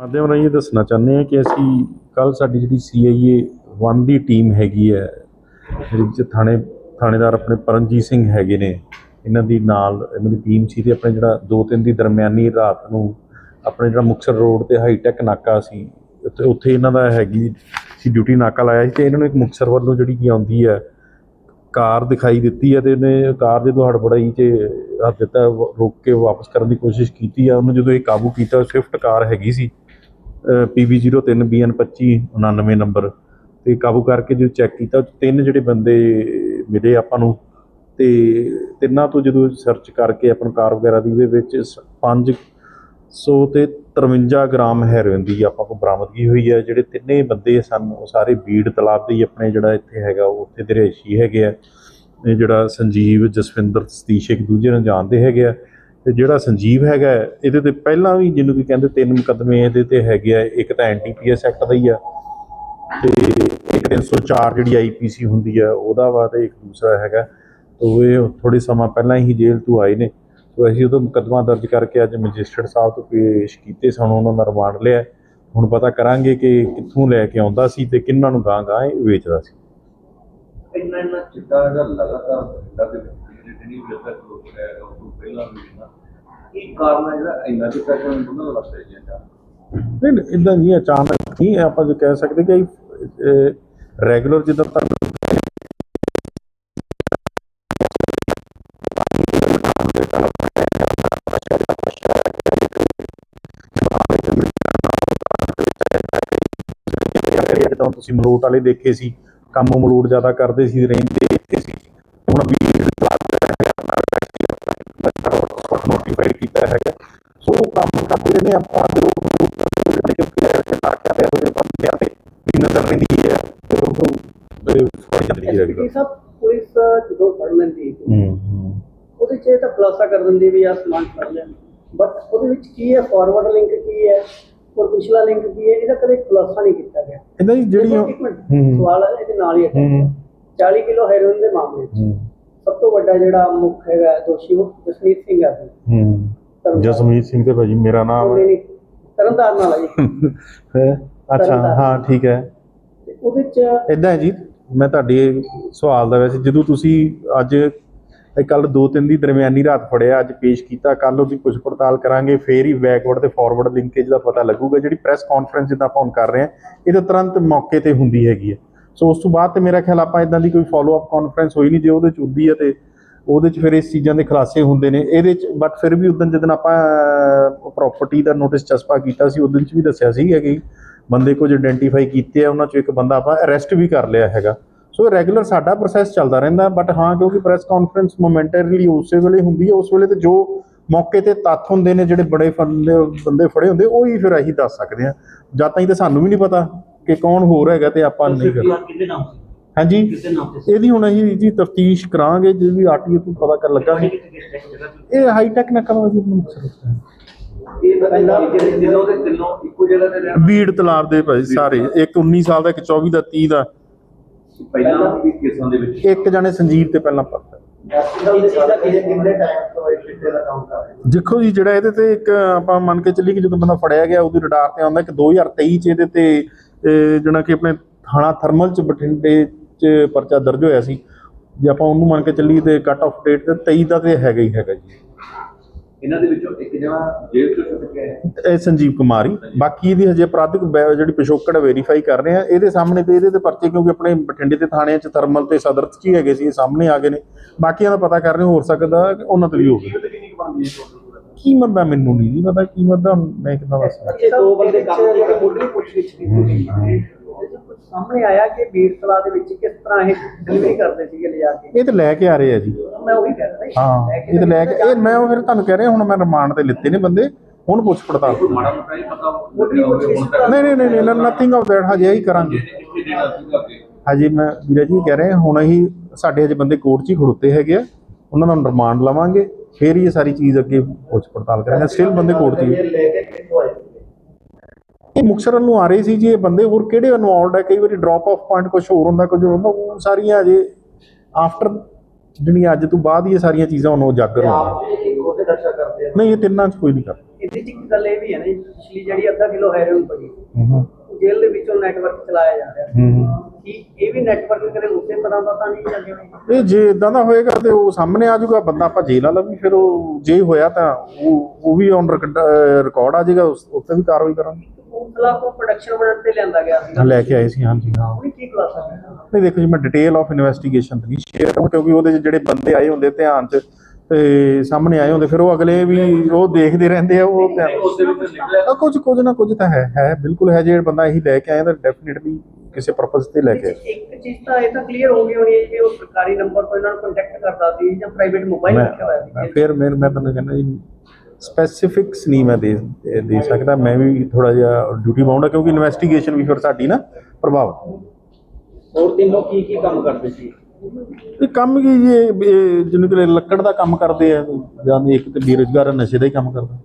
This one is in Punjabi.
ਮਾਧਿਅਮ ਰਾਹੀਂ ਇਹ ਦੱਸਣਾ ਚਾਹੁੰਦੇ ਹਾਂ ਕਿ ਅਸੀਂ ਕੱਲ ਸਾਡੀ ਜਿਹੜੀ ਸੀਆਈਏ 1 ਦੀ ਟੀਮ ਹੈਗੀ ਹੈ, ਜਿਹੜੀ ਚ ਥਾਣੇ, ਥਾਣੇਦਾਰ ਆਪਣੇ ਪਰਮਜੀਤ ਸਿੰਘ ਹੈਗੇ ਨੇ, ਇਹਨਾਂ ਦੀ ਨਾਲ ਇਹਨਾਂ ਦੀ ਟੀਮ ਸੀ ਤੇ ਆਪਣੇ ਜਿਹੜਾ 2-3 ਦੀ ਦਰਮਿਆਨੀ ਰਾਤ ਨੂੰ ਆਪਣੇ ਜਿਹੜਾ ਮੁਕਤਸਰ ਰੋਡ ਤੇ ਹਾਈਟੈਕ ਨਾਕਾ ਸੀ, ਉੱਥੇ ਉੱਥੇ ਇਹਨਾਂ ਦਾ ਹੈਗੀ ਸੀ ਡਿਊਟੀ ਨਾਕਾ ਲਾਇਆ ਸੀ ਤੇ ਇਹਨਾਂ ਨੂੰ ਇੱਕ ਮੁਕਤਸਰ ਵੱਲੋਂ ਜਿਹੜੀ ਕੀ ਆਉਂਦੀ ਹੈ, ਕਾਰ ਦਿਖਾਈ ਦਿੱਤੀ ਹੈ ਤੇ ਉਹਨੇ ਕਾਰ ਜਦੋਂ ਹੜਬੜਾਈ 'ਚ ਹੱਥ ਦਿੱਤਾ ਵ- ਰੋਕ ਕੇ ਵਾਪਸ ਕਰਨ ਦੀ ਕੋਸ਼ਿਸ਼ ਕੀਤੀ ਆ, ਉਹਨੂੰ ਜਦੋਂ ਇਹ ਕਾਬੂ ਕੀਤਾ ਸਵਿਫਟ ਕਾਰ ਹੈਗੀ ਸੀ। PB03 BN2599 ਨੰਬਰ ਤੇ ਕਾਬੂ ਕਰਕੇ ਜਦੋਂ ਚੈੱਕ ਕੀਤਾ ਉਹ ਤਿੰਨ ਜਿਹੜੇ ਬੰਦੇ ਮਿਲੇ ਆਪਾਂ ਨੂੰ ਤੇ ਤਿੰਨਾਂ ਤੋਂ ਜਦੋਂ ਸਰਚ ਕਰਕੇ ਆਪਾਂ ਕਾਰ ਵਗੈਰਾ ਦੀ, ਉਹਦੇ ਵਿੱਚ ਸ- ਪੰਜ ਸੌ ਤੇ 53 ਗ੍ਰਾਮ ਹੈਰੋਇਨ ਦੀ ਆਪਾਂ ਕੋਲ ਬਰਾਮਦਗੀ ਹੋਈ ਹੈ। ਜਿਹੜੇ ਤਿੰਨੇ ਬੰਦੇ ਸਨ ਉਹ ਸਾਰੇ ਬੀੜ ਤਲਾਬ ਦੇ ਹੀ ਆਪਣੇ ਜਿਹੜਾ ਇੱਥੇ ਹੈਗਾ, ਉਹ ਉੱਥੇ ਦੇ ਰਿਹਾਇਸ਼ੀ ਹੈਗੇ ਆ। ਇਹ ਜਿਹੜਾ ਸੰਜੀਵ ਜਸਵਿੰਦਰ ਸਤੀਸ਼ ਇੱਕ ਦੂਜੇ ਨੂੰ ਜਾਣਦੇ ਹੈਗੇ ਆ। ਤੇ ਜਿਹੜਾ ਸੰਜੀਵ ਹੈਗਾ ਇਹਦੇ ਤੇ ਪਹਿਲਾਂ ਵੀ ਜਿਹਨੂੰ ਕਿ ਕਹਿੰਦੇ ਤਿੰਨ ਮੁਕੱਦਮੇ ਇਹਦੇ ਤੇ ਹੈਗੇ ਆ, ਇੱਕ ਤਾਂ ਐਨਟੀਪੀਐਸ ਐਕਟ ਦਾ ਹੀ ਆ, ਤੇ ਇੱਕ 304 ਜਿਹੜੀ ਆਈਪੀਸੀ ਹੁੰਦੀ ਆ, ਉਹਦਾ ਵਾ ਤੇ ਇੱਕ ਦੂਸਰਾ ਹੈਗਾ। ਤੋ ਇਹ ਥੋੜੇ ਸਮਾਂ ਪਹਿਲਾਂ ਹੀ ਜੇਲ੍ਹ ਤੋਂ ਆਏ ਨੇ, ਤੋ ਅਸੀਂ ਉਹਦਾ ਮੁਕੱਦਮਾ ਦਰਜ ਕਰਕੇ ਅੱਜ ਮੈਜਿਸਟਰੇਟ ਸਾਹਿਬ ਤੋਂ ਪੇਸ਼ ਕੀਤੇ ਸਾਨੂੰ, ਉਹਨਾਂ ਦਾ ਰਿਮਾਂਡ ਲਿਆ। ਹੁਣ ਪਤਾ ਕਰਾਂਗੇ ਕਿ ਕਿੱਥੋਂ ਲੈ ਕੇ ਆਉਂਦਾ ਸੀ ਤੇ ਕਿੰਨਾਂ ਨੂੰ ਗਾਂ ਗਾਂ ਇਹ ਵੇਚਦਾ ਸੀ। ਇੰਨਾ ਇੰਨਾ ਚਿੱਟਾ ਜਿਹੜਾ ਲਗਾਤਾਰ ਬਠਿੰਡਾ ਦੇ ਵਿੱਚ ਜਿਹੜੀ ਵੀ ਤੱਕ ਲੋਕ ਰਿਹਾ ਹੈਗਾ ਉਹ ਤੋਂ ਪਹਿਲਾਂ ਵੀ ਨਾ ਕੀ ਕਾਰਨ ਹੈ ਜਿਹੜਾ ਇੰਨਾ ਚਿੱਟਾ ਕਿਉਂ ਉਹਨਾਂ ਦਾ ਲੱਗ ਰਿਹਾ ਨਹੀਂ ਨਹੀਂ ਇਦਾਂ ਨਹੀਂ ਅਚਾਨਕ ਨਹੀਂ ਆਪਾਂ ਜੋ ਕਹਿ ਸਕਦੇ ਕਿ ਰੈਗੂਲਰ ਜਿੱਦਾਂ ਤੱਕ ਜਦੋਂ ਤੁਸੀਂ ਮਲੋਟ ਵਾਲੇ ਦੇਖੇ ਸੀ, ਕੰਮ ਮਲੋਟ ਜ਼ਿਆਦਾ ਕਰਦੇ ਸੀ, ਰਹਿੰਦੇ ਨੇ ਆਪਾਂ ਨਾਕਿਆ ਤੇ ਤੇ ਵੀ ਨਜ਼ਰ ਰਹਿੰਦੀ ਹੈ ਤੇ ਉਹ ਫੜ ਜਾਂਦੀ ਹੈ ਇਹ ਸਭ ਪੁਲਿਸ ਜਦੋਂ ਫੜ ਲੈਂਦੀ ਹੈ, ਹੂੰ ਹੂੰ। ਉਹਦੇ 'ਚ ਇਹ ਤਾਂ ਖੁਲਾਸਾ ਕਰ ਦਿੰਦੀ ਵੀ ਆ ਸਮਾਨ ਫੜ ਲਿਆ। ਬਟ ਉਹਦੇ ਵਿੱਚ ਕੀ ਹੈ? ਫਾਰਵਰਡ ਲਿੰਕ ਕੀ ਹੈ? ਔਰ ਪਿਛਲਾ ਲਿੰਕ ਕੀ ਹੈ? ਇਹਦਾ ਕਦੇ ਖੁਲਾਸਾ ਨਹੀਂ ਕੀਤਾ ਗਿਆ। ਇਹਦਾ ਹੀ ਜਿਹੜੀ ਦੇਖੋ, ਇੱਕ ਮਿੰਟ। ਹੂੰ। ਸਵਾਲ ਇਹਦੇ ਨਾਲ ਹੀ ਹੂੰ। ਹੈ। 40 ਕਿਲੋ ਹੈਰੋਇਨ ਦੇ ਮਾਮਲੇ 'ਚ ਸਭ ਤੋਂ ਵੱਡਾ ਜਿਹੜਾ ਮੁੱਖ ਹੈਗਾ ਦੋਸ਼ੀ ਉਹ ਜਸਮੀਤ ਸਿੰਘ ਹੂੰ। ਤਰਨਤਾਰਨ। ਜਸਮੀਤ ਸਿੰਘ ਤੇ ਭਾਜੀ ਮੇਰਾ ਨਾਮ ਹੈ। ਤਰਨਤਾਰਨ ਵਾਲਾ ਜੀ। ਹੈ? ਅੱਛਾ। ਹਾਂ ਠੀਕ ਹੈ। ਉਹਦੇ 'ਚ ਇਦਾਂ ਹੈ ਜੀ ਮੈਂ ਤੁਹਾਡੇ ਸਵਾਲ ਦਾ ਵੈਸੇ ਜਦੋਂ ਤੁਸੀਂ ਅੱਜ ਕੱਲ ਦੋ ਤਿੰਨ ਦੀ ਦਰਮਿਆਨੀ ਰਾਤ ਫੜਿਆ ਅੱਜ ਪੇਸ਼ ਕੀਤਾ ਕੱਲ ਉਹਦੀ ਪੁੱਛ ਪੜਤਾਲ ਕਰਾਂਗੇ ਫੇਰ ਹੀ ਬੈਕਵਰਡ ਤੇ ਫਾਰਵਰਡ ਲਿੰਕੇਜ ਦਾ ਪਤਾ ਲੱਗੂਗਾ ਜਿਹੜੀ ਪ੍ਰੈਸ ਕਾਨਫਰੰਸ ਜਿੱਦਾਂ ਆਪਾਂ ਹੁਣ ਕਰ ਰਹੇ ਹਾਂ ਇਹ ਤਾਂ ਤੁਰੰਤ ਮੌਕੇ ਤੇ ਹੁੰਦੀ ਹੈਗੀ ਹੈ। ਸੋ ਉਸ ਤੋਂ ਬਾਅਦ ਤੇ ਮੇਰਾ ਖਿਆਲ ਆਪਾਂ ਇਦਾਂ ਦੀ ਕੋਈ ਫਾਲੋ ਅਪ ਕਾਨਫਰੰਸ ਹੋਈ ਨਹੀਂ ਜੇ ਉਹਦੇ ਚ ਹੁੰਦੀ ਹੈ ਤੇ ਉਹਦੇ ਚ ਫਿਰ ਇਸ ਚੀਜ਼ਾਂ ਦੇ ਖੁਲਾਸੇ ਹੁੰਦੇ ਨੇ। ਇਹਦੇ ਚ ਬਟ ਫਿਰ ਵੀ ਉਦੋਂ ਜਦੋਂ ਆਪਾਂ ਪ੍ਰਾਪਰਟੀ ਦਾ ਨੋਟਿਸ ਚਸਪਾ ਕੀਤਾ ਸੀ ਉਦੋਂ ਚ ਵੀ ਦੱਸਿਆ ਸੀਗਾ ਕਿ ਬੰਦੇ ਕੁਝ ਆਇਡੈਂਟੀਫਾਈ ਕੀਤੇ ਆ ਉਹਨਾਂ ਚੋਂ ਇੱਕ ਬੰਦਾ ਆਪਾਂ ਅਰੈਸਟ ਵੀ ਕਰ ਲਿਆ ਹੈਗਾ। ਸੋ ਰੈਗੂਲਰ ਸਾਡਾ ਪ੍ਰੋਸੈਸ ਚੱਲਦਾ ਰਹਿੰਦਾ ਬਟ ਹਾਂ ਕਿਉਂਕਿ ਪ੍ਰੈਸ ਕਾਨਫਰੰਸ ਮੋਮੈਂਟਰੀਲੀ ਉਸੇ ਵੇਲੇ ਹੁੰਦੀ ਹੈ ਉਸ ਵੇਲੇ ਤੇ ਜੋ ਮੌਕੇ ਤੇ ਤੱਥ ਹੁੰਦੇ ਨੇ ਜਿਹੜੇ ਬੜੇ ਫੰਦੇ ਬੰਦੇ ਫੜੇ ਹੁੰਦੇ ਉਹ ਹੀ ਫਿਰ ਅਸੀਂ ਦੱਸ ਸਕਦੇ ਹਾਂ ਜਦ ਤਾਈਂ ਤਾਂ ਸਾਨੂੰ ਵੀ ਨਹੀਂ ਪਤਾ ਕਿ ਕੌਣ ਹੋਰ ਹੈਗਾ ਤੇ ਆਪਾਂ ਨਹੀਂ ਕਰ ਕਿਹਦੇ ਨਾਮ ਸੀ? ਹਾਂਜੀ। ਕਿਹਦੇ ਨਾਮ ਤੇ ਇਹਦੀ ਹੁਣ ਅਸੀਂ ਜੀ ਤਫਤੀਸ਼ ਕਰਾਂਗੇ ਜੇ ਵੀ ਆਰਟੀਓ ਤੋਂ ਪਤਾ ਕਰ ਲੱਗਾ ਸੀ ਇਹ ਹਾਈ ਟੈਕ ਨਾ ਕਰਾਂ ਜੀ ਆਪਣਾ ਮੁਕਤਸਰ ਉੱਤੇ। ਇਹ ਪਹਿਲਾਂ ਜਿਹੜੇ ਦਿਨੋਂ ਦੇ ਤਿੰਨੋਂ ਇੱਕੋ ਜਗ੍ਹਾ ਤੇ ਰਹਿਣ ਬੀੜ ਤਲਾਬ ਦੇ ਭਾਈ ਸਾਰੇ ਇੱਕ 19 ਸਾਲ ਦਾ ਇੱਕ 24 ਦਾ 30 ਦਾ। ਪਹਿਲਾਂ ਵੀ ਕੇਸਾਂ ਦੇ ਵਿੱਚ? ਇੱਕ ਜਣੇ ਸੰਜੀਵ ਤੇ ਪਹਿਲਾਂ ਰਹੇ ਦੇਖੋ ਜੀ ਜਿਹੜਾ ਇਹਦੇ ਤੇ ਇੱਕ ਆਪਾਂ ਮੰਨ ਕੇ ਚੱਲੀ ਕਿ ਜਦੋਂ ਬੰਦਾ ਫੜਿਆ ਗਿਆ ਉਹਦੀ ਰਡਾਰ ਤੇ ਆਉਂਦਾ ਕਿ 2023 ਚ ਇਹਦੇ ਤੇ ਜਿਹੜਾ ਕਿ ਆਪਣੇ ਥਾਣਾ ਥਰਮਲ ਚ ਬਠਿੰਡੇ ਚ ਪਰਚਾ ਦਰਜ ਹੋਇਆ ਸੀ। ਜੇ ਆਪਾਂ ਉਹਨੂੰ ਮੰਨ ਕੇ ਚੱਲੀ ਤੇ ਕੱਟ ਆਫ ਡੇਟ ਤੇ 23 ਦਾ ਤੇ ਹੈਗਾ ਹੀ ਹੈਗਾ ਜੀ। ਇਹਨਾਂ ਦੇ ਵਿੱਚੋਂ ਇੱਕ ਜਣਾ ਜੇਲ੍ਹ ਤੋਂ ਛੁੱਟ ਗਿਆ ਹੈ। ਇਹ ਸੰਜੀਵ ਕੁਮਾਰੀ। ਬਾਕੀ ਇਹਦੀ ਹਜੇ ਅਪਰਾਧਿਕ ਜਿਹੜੀ ਪਿਛੋਕੜ ਵੈਰੀਫਾਈ ਕਰ ਰਹੇ ਆ। ਇਹਦੇ ਸਾਹਮਣੇ ਤੇ ਇਹਦੇ ਤੇ ਪਰਚੇ ਕਿਉਂਕਿ ਆਪਣੇ ਬਠਿੰਡੇ ਦੇ ਥਾਣਿਆਂ ਚ ਥਰਮਲ ਤੇ ਸਦਰ ਚ ਹੀ ਹੈਗੇ ਸੀ ਇਹ ਸਾਹਮਣੇ ਆ ਗਏ ਨੇ। ਬਾਕੀਆਂ ਦਾ ਪਤਾ ਕਰ ਰਹੇ ਹੋ ਸਕਦਾ ਕਿ ਉਹਨਾਂ ਤੇ ਵੀ ਹੈ ਟੋਟਲ ਕੀਮਤ ਦਾ ਮੈਨੂੰ ਨਹੀਂ ਜੀ ਪਤਾ ਕੀਮਤ ਦਾ ਮੈਂ ਕਿਦਾਂ ਦੱਸਾਂ? ਇਹ ਦੋ ਬੰਦੇ ਕੰਮ ਜਿਹੜੇ ਮੁੱਢਲੀ ਪੁੱਛਗਿੱਛ ਕੀਤੀ। ਸਾਹਮਣੇ ਆਇਆ ਕਿ ਬੀੜ ਤਲਾ ਦੇ ਵਿੱਚ ਕਿਸ ਤਰ੍ਹਾਂ ਇਹ ਡਿਲੀਵਰੀ ਕਰਦੇ ਸੀਗੇ ਲਿਜਾ ਕੇ। ਇਹ ਤੇ ਲੈ ਕੇ ਆ ਰਹੇ ਆ ਜੀ। ਮੈਂ ਉਹੀ ਕਹਿ ਰਿਹਾ। ਹਾਂ ਇਹ ਤੇ ਲੈ ਕੇ ਇਹ ਮੈਂ ਉਹ ਫਿਰ ਤੁਹਾਨੂੰ ਕਹਿ ਰਿਹਾ ਹੁਣ ਮੈਂ ਰਿਮਾਂਡ ਤੇ ਲਿੱਤੇ ਨੇ ਬੰਦੇ ਹੁਣ ਪੁੱਛ ਪੜਤਾਲ ਨਹੀਂ ਨਹੀਂ ਨਹੀਂ ਨਹੀਂ ਨਥਿੰਗ ਆਫ ਦੈਟ ਹਜੇ ਹੀ ਕਰਾਂਗੇ। ਹਜੇ ਮੈਂ ਵੀਰੇ ਜੀ ਕਹਿ ਰਹੇ ਹੁਣ ਅਸੀਂ ਸਾਡੇ ਹਜੇ ਬੰਦੇ ਕੋਰਟ 'ਚ ਹੀ ਖੜੋਤੇ ਹੈਗੇ ਆ ਉਹਨਾਂ ਦਾ ਰਿਮਾਂਡ ਲਵਾਂਗੇ ਫਿਰ ਹੀ ਇਹ ਸਾਰੀ ਚੀਜ਼ ਅੱਗੇ ਪੁੱਛ ਪੜਤਾਲ ਕਰਾਂਗੇ ਸਟਿਲ ਬੰਦੇ ਕੋਰਟ 'ਚ ਹੀ। ਲੈ ਕੇ ਕਿੱਥੋਂ ਆਏ? ਸੀਗੇ? ਇਹ ਮੁਕਸਰ ਨੂੰ ਆ ਰਹੇ ਸੀ ਜੀ ਇਹ ਬੰਦੇ ਹੋਰ ਕਿਹੜੇ ਇਨਵੋਲਡ ਹੈ ਕਈ ਵਾਰੀ ਡ੍ਰੌਪ ਆਫ ਪੁਆਇੰਟ ਕੁਝ ਹੋਰ ਹੁੰਦਾ ਕੁਝ ਹੋਰ ਹੁੰਦਾ ਉਹ ਸਾਰੀਆਂ ਅਜੇ ਆਫਟਰ ਜਿਹੜੀ ਅੱਜ ਤੋਂ ਬਾਅਦ ਹੀ ਇਹ ਸਾਰੀਆਂ ਚੀਜ਼ਾਂ ਹੁਣ ਉਜਾਗਰ ਹੋਣਗੀਆਂ ਉਹਦੇ ਨਸ਼ਾ ਕਰਦੇ ਆ। ਨਹੀਂ ਇਹ ਤਿੰਨਾਂ 'ਚ ਕੋਈ ਨਹੀਂ ਕਰਦਾ। ਇਹਦੇ 'ਚ ਇੱਕ ਗੱਲ ਇਹ ਵੀ ਹੈ ਨਾ ਜੀ, ਪਿਛਲੀ ਜਿਹੜੀ ਅੱਧਾ ਕਿਲੋ ਹੈਰੋਇਨ ਪਈ ਹੂੰ ਜੇਲ੍ਹ ਦੇ ਵਿੱਚੋਂ ਨੈਟਵਰਕ ਚਲਾਇਆ ਜਾ ਰਿਹਾ। ਹੂੰ ਕੀ ਇਹ ਵੀ ਨੈਟਵਰਕ ਕਦੇ ਉਸੇ ਤਰ੍ਹਾਂ ਦਾ ਤਾਂ ਨਹੀਂ ਚੱਲ ਰਿਹਾ? ਇਹ ਜੇ ਇਦਾਂ ਦਾ ਹੋਏਗਾ ਤੇ ਉਹ ਸਾਹਮਣੇ ਆ ਜਾਊਗਾ ਬੰਦਾ ਆਪਾਂ ਜੇਲ੍ਹ ਵਾਲਾ ਵੀ ਫਿਰ ਉਹ ਜੇ ਹੋਇਆ ਤਾਂ ਉਹ ਉਹ ਵੀ ਔਨ ਰਿਕਾਰਡ ਆ ਜਾਏਗਾ ਉਸ ਉੱਤੇ ਵੀ ਕਾਰਵਾਈ ਕਰਾਂਗੇ। ਕਪੂਰਥਲਾ ਤੋਂ ਪ੍ਰੋਡਕਸ਼ਨ ਬਣਨ ਤੇ ਲਿਆਂਦਾ ਗਿਆ ਸੀ ਲੈ ਕੇ ਆਏ ਸੀ ਹਾਂਜੀ ਹਾਂ। ਉਹਨੇ ਕੀ ਖੁਲਾਸਾ ਕੀਤਾ ਨਹੀਂ ਦੇਖੋ ਜੀ ਮੈਂ ਡਿਟੇਲ ਆਫ ਇਨਵੈਸਟੀਗੇਸ਼ਨ ਨਹੀਂ ਸ਼ੇਅਰ ਕਰਾਂ ਕਿਉਂਕਿ ਉਹਦੇ 'ਚ ਜਿਹੜੇ ਬੰਦੇ ਆਏ ਹੁੰਦੇ ਧਿਆਨ 'ਚ ਤੇ ਸਾਹਮਣੇ ਆਏ ਹੁੰਦੇ ਫਿਰ ਉਹ ਅਗਲੇ ਵੀ ਉਹ ਦੇਖਦੇ ਰਹਿੰਦੇ ਆ ਉਹ ਧਿਆਨ ਕੁਝ ਕੁਝ ਨਾ ਕੁਝ ਤਾਂ ਹੈ ਹੈ ਬਿਲਕੁਲ ਹੈ ਜੇ ਬੰਦਾ ਇਹੀ ਲੈ ਕੇ ਆਇਆ ਤਾਂ ਡੈਫੀਨਿਟਲੀ ਕਿਸੇ ਪਰਪਸ ਤੇ ਲੈ ਕੇ ਆਇਆ। ਇੱਕ ਚੀਜ਼ ਤਾਂ ਇਹ ਤਾਂ ਕਲੀਅਰ ਹੋ ਗਈ ਹੋਣੀ ਹੈ ਕਿ ਉਹ ਸਰਕਾਰੀ ਨੰਬਰ ਤੋਂ ਇਹਨਾਂ ਨੂੰ ਕੰਟੈਕਟ ਕਰਦਾ ਸੀ ਜਾਂ ਪ੍ਰਾਈਵੇਟ ਮੋਬਾਈਲ ਰੱਖਿਆ ਹੋਇਆ ਸੀ। ਫਿਰ ਮੈਂ ਮੈਂ ਤੁਹਾਨੂੰ ਕਹਿੰਦਾ ਜੀ ਸਪੈਸਿਫਿਕਸ ਨਹੀਂ ਮੈਂ ਦੇ ਦੇ ਸਕਦਾ। ਮੈਂ ਵੀ ਥੋੜਾ ਜਿਹਾ ਡਿਊਟੀ ਬਾਉਂਡ ਆ ਕਿਉਂਕਿ ਇਨਵੈਸਟੀਗੇਸ਼ਨ ਵੀ ਫਿਰ ਸਾਡੀ ਨਾ ਪ੍ਰਭਾਵਿਤ ਹੋਰ ਤਿੰਨੋਂ ਕੀ ਕੀ ਕੰਮ ਕਰਦੇ ਸੀ? ਇਹ ਕੰਮ ਕੀ ਜੀ ਇਹ- ਜਿਹਨੂੰ ਕਿ ਲੱਕੜ ਦਾ ਕੰਮ ਕਰਦੇ ਆ ਜਾਂ ਇੱਕ ਤੇ ਬੇਰੁਜ਼ਗਾਰ ਨਸ਼ੇ ਦਾ ਹੀ ਕੰਮ ਕਰਦਾ।